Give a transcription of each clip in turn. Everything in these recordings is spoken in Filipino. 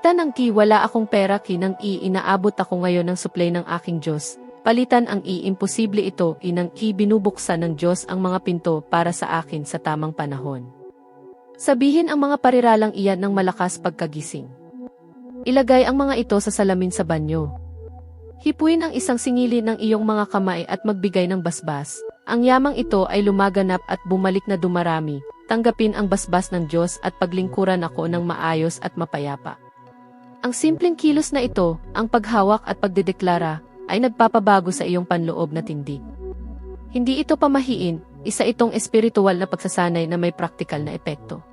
Palitan ng ki wala akong pera ki nang i inaabot ako ngayon ng supply ng aking Diyos. Palitan ang i imposible ito inang ki binubuksan ng Diyos ang mga pinto para sa akin sa tamang panahon. Sabihin ang mga pariralang iyan ng malakas pagkagising. Ilagay ang mga ito sa salamin sa banyo. Hipuin ang isang singili ng iyong mga kamay at magbigay ng basbas. Ang yamang ito ay lumaganap at bumalik na dumarami. Tanggapin ang basbas ng Diyos at paglingkuran ako ng maayos at mapayapa. Ang simpleng kilos na ito, ang paghawak at pagdedeklara, ay nagpapabago sa iyong panloob na tindig. Hindi ito pamahiin, isa itong espiritual na pagsasanay na may praktikal na epekto.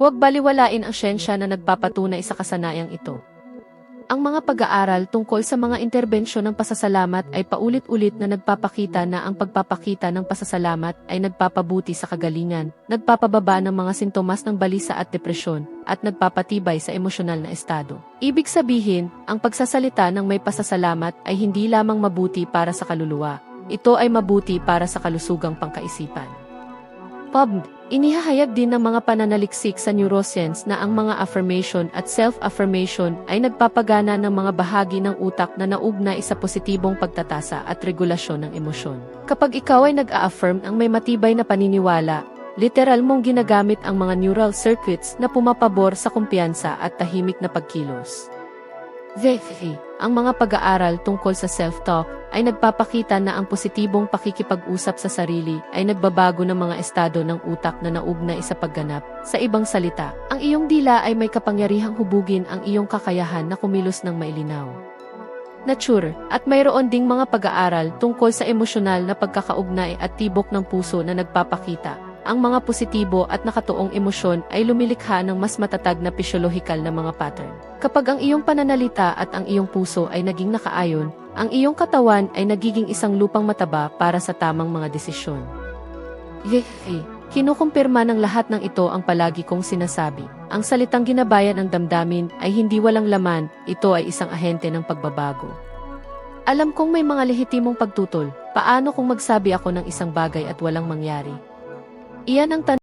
Huwag baliwalain ang siyensya na nagpapatunay sa kasanayang ito. Ang mga pag-aaral tungkol sa mga interbensyon ng pasasalamat ay paulit-ulit na nagpapakita na ang pagpapakita ng pasasalamat ay nagpapabuti sa kagalingan, nagpapababa ng mga sintomas ng balisa at depresyon, at nagpapatibay sa emosyonal na estado. Ibig sabihin, ang pagsasalita ng may pasasalamat ay hindi lamang mabuti para sa kaluluwa, ito ay mabuti para sa kalusugang pangkaisipan. PUBG, inihahayag din ng mga pananaliksik sa neuroscience na ang mga affirmation at self-affirmation ay nagpapagana ng mga bahagi ng utak na naugnay sa positibong pagtatasa at regulasyon ng emosyon. Kapag ikaw ay nag-a-affirm ang may matibay na paniniwala, literal mong ginagamit ang mga neural circuits na pumapabor sa kumpiyansa at tahimik na pagkilos. VFE, ang mga pag-aaral tungkol sa self-talk ay nagpapakita na ang positibong pakikipag-usap sa sarili ay nagbabago ng mga estado ng utak na naugnay sa pagganap. Sa ibang salita, ang iyong dila ay may kapangyarihang hubugin ang iyong kakayahan na kumilos ng mailinaw. Nature, at mayroon ding mga pag-aaral tungkol sa emosyonal na pagkakaugnay at tibok ng puso na nagpapakita ang mga positibo at nakatuong emosyon ay lumilikha ng mas matatag na pisyolohikal na mga pattern. Kapag ang iyong pananalita at ang iyong puso ay naging nakaayon, ang iyong katawan ay nagiging isang lupang mataba para sa tamang mga desisyon. Yehe, kinukumpirma ng lahat ng ito ang palagi kong sinasabi. Ang salitang ginabayan ng damdamin ay hindi walang laman, ito ay isang ahente ng pagbabago. Alam kong may mga lehitimong pagtutol, paano kung magsabi ako ng isang bagay at walang mangyari? Iyan ang tan-